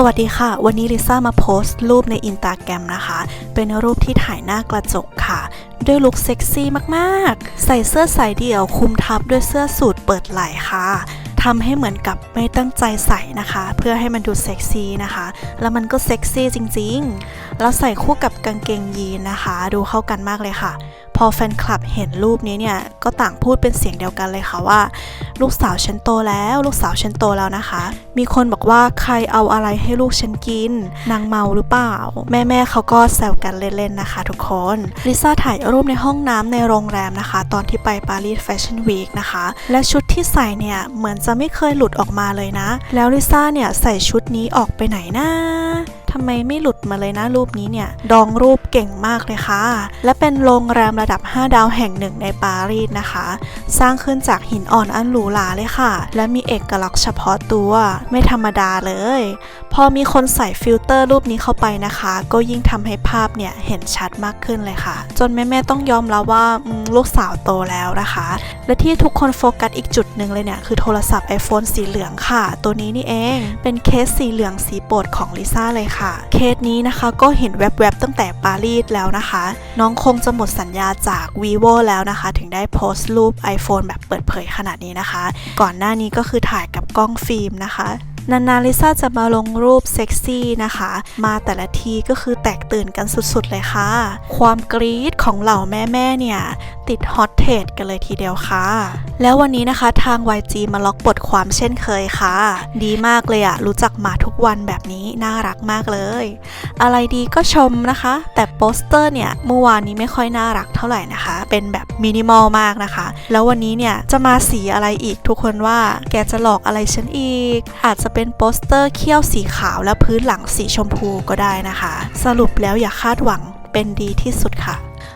สวัสดีค่ะ วันนี้ลิซ่ามาโพสต์รูปในอินตาแกรมนะคะ เป็นรูปที่ถ่ายหน้ากระจกค่ะ ด้วยลุคเซ็กซี่มากๆ ใส่เสื้อสายเดี่ยวคุมทับด้วยเสื้อสูทเปิดไหล่ค่ะทำให้เหมือนกับไม่ตั้งใจใส่นะคะ เพื่อให้มันดูเซ็กซี่นะคะ แล้วมันก็เซ็กซี่จริงๆ แล้วใส่คู่กับกางเกงยีนนะคะ ดูเข้ากันมากเลยค่ะ พอแฟนคลับเห็นรูปนี้เนี่ย ก็ต่างพูดเป็นเสียงเดียวกันเลยค่ะว่า ลูกสาวฉันโตแล้ว ลูกสาวฉันโตแล้วนะคะ มีคนบอกว่าใครเอาอะไรให้ลูกฉันกิน นางเมาหรือเปล่า แม่แม่เขาก็แซวกันเล่นๆนะคะ ทุกคนลิซ่าถ่ายรูปในห้องน้ำในโรงแรมนะคะ ตอนที่ไปปารีสแฟชั่นวีคนะคะ และชุดที่ใส่เนี่ยเหมือนจะไม่เคยหลุดออกมาเลยนะ แล้วลิซ่าเนี่ยใส่ชุดนี้ออกไปไหนนะทำไมไม่หลุดมาเลยนะรูปนี้เนี่ย ดองรูปเก่งมากเลยค่ะ และเป็นโรงแรมระดับ 5 ดาวแห่งหนึ่งในปารีสนะคะ สร้างขึ้นจากหินอ่อนอันหรูหราเลยค่ะ และมีเอกลักษณ์เฉพาะตัว ไม่ธรรมดาเลย อมีคนใส่ฟิลเตอร์รูปนี้เข้าไปนะคะ ก็ยิ่งทำให้ภาพเนี่ยเห็นชัดมากขึ้นเลยค่ะ จนแม่ๆต้องยอมรับว่าลูกสาวโตแล้วนะคะ และที่ทุกคนโฟกัสอีกจุดหนึ่งเลยเนี่ยคือโทรศัพท์ iPhone สีเหลืองค่ะ ตัวนี้นี่เองเป็นเคสสีเหลืองสีโปรดของลิซ่าเลยค่ะ เคสนี้นะคะก็เห็นแวบๆตั้งแต่ปารีสแล้วนะคะ น้องคงจะหมดสัญญาจาก vivo แล้วนะคะ ถึงได้โพสต์รูป iPhone แบบเปิดเผยขนาดนี้นะคะ ก่อนหน้านี้ก็คือถ่ายกับกล้องฟิล์มนะคะ นานๆลิซ่าจะมาลงรูปเซ็กซี่นะคะ มาแต่ละทีก็คือแตกตื่นกันสุดๆเลยค่ะ ความกรี๊ดของเหล่าแม่ๆเนี่ย ติดฮอตเทรดกันเลยทีเดียวค่ะ แล้ววันนี้นะคะทาง YG มาล็อกบทความเช่นเคยค่ะ ดีมากเลยอะรู้จักมาทุกวันแบบนี้น่ารักมากเลย อะไรดีก็ชมนะคะ แต่โปสเตอร์เนี่ยเมื่อวานนี้ไม่ค่อยน่ารักเท่าไหร่นะคะ เป็นแบบมินิมอลมากนะคะ แล้ววันนี้เนี่ยจะมาสีอะไรอีกทุกคนว่าแกจะหลอกอะไรฉันอีก อาจจะเป็นโปสเตอร์เขี้ยวสีขาวและพื้นหลังสีชมพูก็ได้นะคะ สรุปแล้วอย่าคาดหวังเป็นดีที่สุดค่ะ